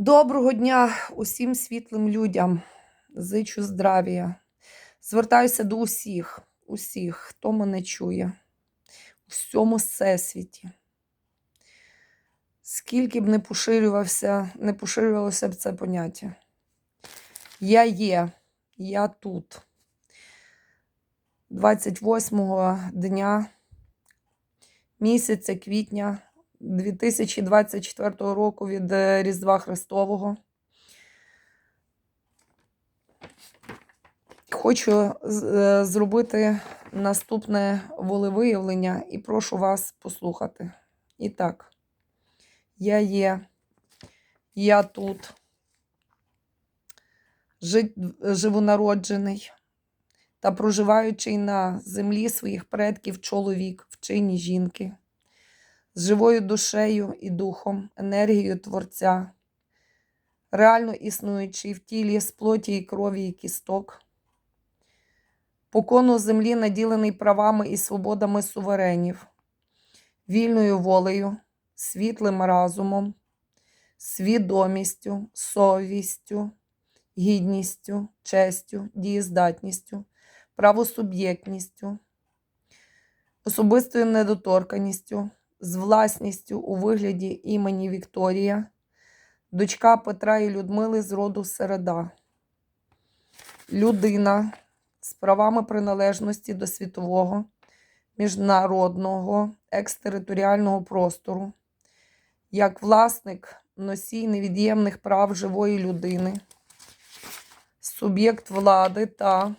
Доброго дня усім світлим людям. Зичу здравія. Звертаюся до усіх, усіх, хто мене чує у всьому всесвіті. Скільки б не поширювався, не поширювалося б це поняття. Я є, я тут. 28 дня місяця квітня 2024 року від е, Різдва Христового. Хочу е, зробити наступне волевиявлення і прошу вас послухати. І так, я є, я тут, живонароджений та проживаючий на землі своїх предків чоловік, вчині жінки з живою душею і духом, енергією Творця, реально існуючий в тілі з плоті і крові і кісток, по кону землі наділений правами і свободами суверенів, вільною волею, світлим разумом, свідомістю, совістю, гідністю, честю, дієздатністю, правосуб'єктністю, особистою недоторканістю, з власністю у вигляді імені Вікторія, дочка Петра і Людмили з роду Середа, людина з правами приналежності до світового, міжнародного, екстериторіального простору, як власник носій невід'ємних прав живої людини, суб'єкт влади та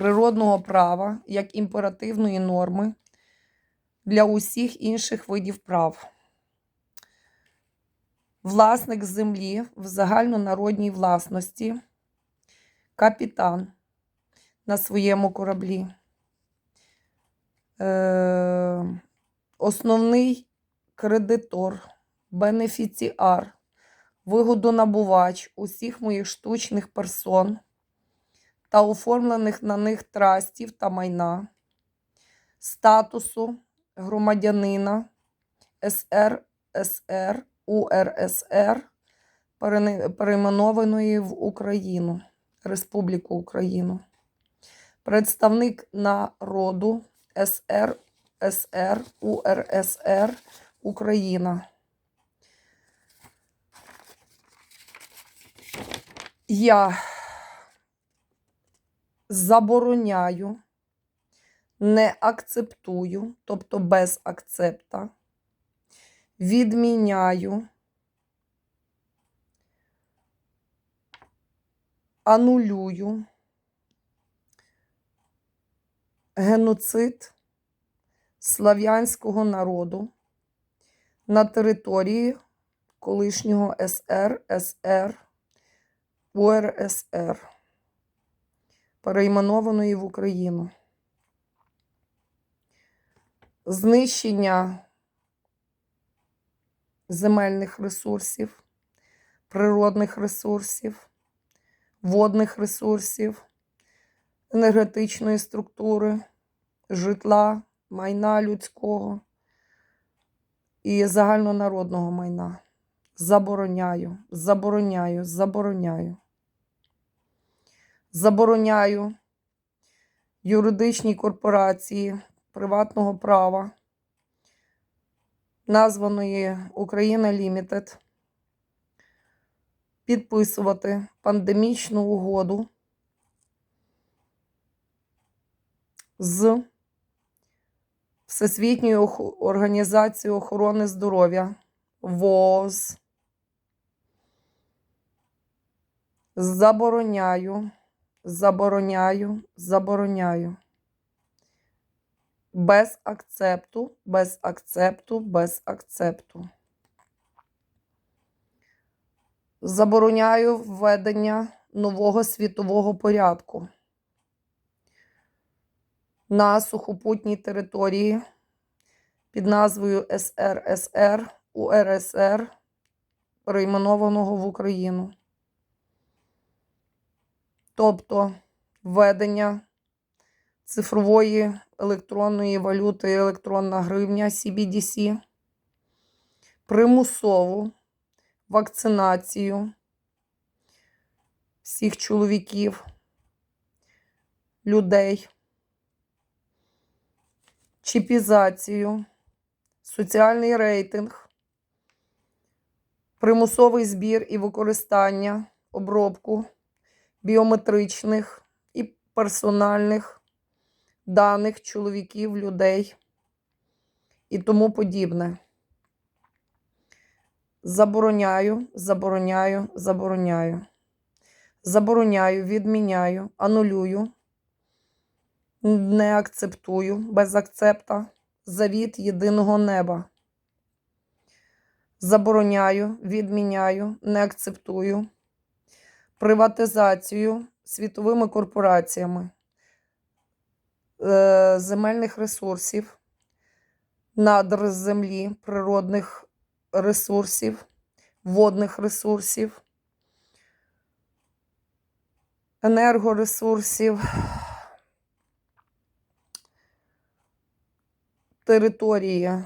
природного права як імперативної норми для усіх інших видів прав. Власник землі в загальнонародній власності, капітан на своєму кораблі, е, основний кредитор, бенефіціар, вигодонабувач усіх моїх штучних персон та оформлених на них трастів та майна, статусу громадянина СРСР УРСР, перени- перейменованої в Україну, Республіку Україну, представник народу СРСР УРСР Україна. Я забороняю, не акцептую, тобто без акцепта, відміняю, анулюю геноцид слав'янського народу на території колишнього СРСР УРСР перейменованої в Україну. Знищення земельних ресурсів, природних ресурсів, водних ресурсів, енергетичної структури, житла, майна людського і загальнонародного майна. Забороняю, забороняю, забороняю забороняю юридичній корпорації приватного права, названої Україна Лімітед, підписувати пандемічну угоду з Всесвітньою організацією охорони здоров'я ВООЗ. Забороняю, забороняю, забороняю. Без акцепту, без акцепту, без акцепту. Забороняю введення нового світового порядку на сухопутній території під назвою СРСР УРСР, перейменованого в Україну. Тобто введення цифрової електронної валюти електронна гривня CBDC, примусову вакцинацію всіх чоловіків, людей, чіпізацію, соціальний рейтинг, примусовий збір і використання, обробку біометричних і персональних даних чоловіків, людей і тому подібне. Забороняю, забороняю, забороняю. Забороняю, відміняю, анулюю, не акцептую без акцепта завіт єдиного неба. Забороняю, відміняю, не акцептую приватизацію світовими корпораціями е, земельних ресурсів, надр землі, природних ресурсів, водних ресурсів, енергоресурсів, території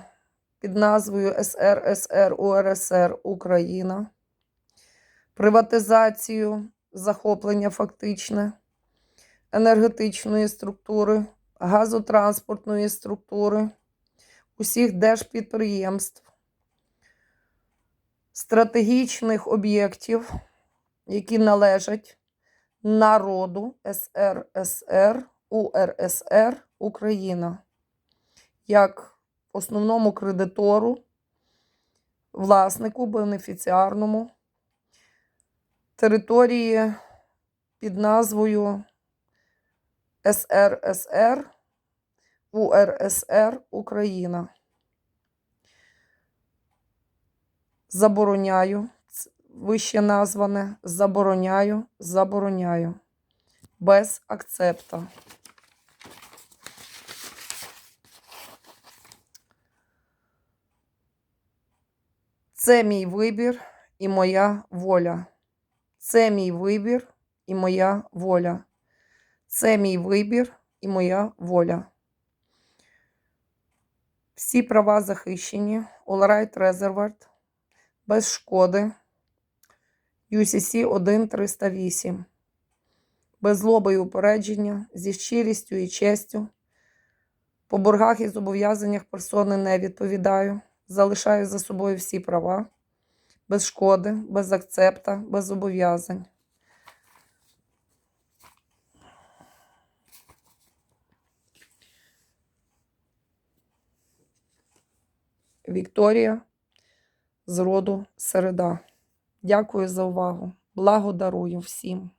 під назвою СРСР УРСР Україна, приватизацію, захоплення фактичне, енергетичної структури, газотранспортної структури, усіх держпідприємств, стратегічних об'єктів, які належать народу СРСР, УРСР Україна, як основному кредитору, власнику, бенефіціарному території під назвою СРСР, УРСР Україна. Забороняю вище назване, забороняю, забороняю. Без акцепта. Це мій вибір і моя воля. Це мій вибір і моя воля. Це мій вибір і моя воля. Всі права захищені. Right reserved. Без шкоди. UCC 1308. Без злоби і упередження, зі щирістю і честю. По боргах і зобов'язаннях персони не відповідаю. Залишаю за собою всі права без шкоди, без акцепта, без зобов'язань. Вікторія з роду Середа. Дякую за увагу. Благо дарую всім.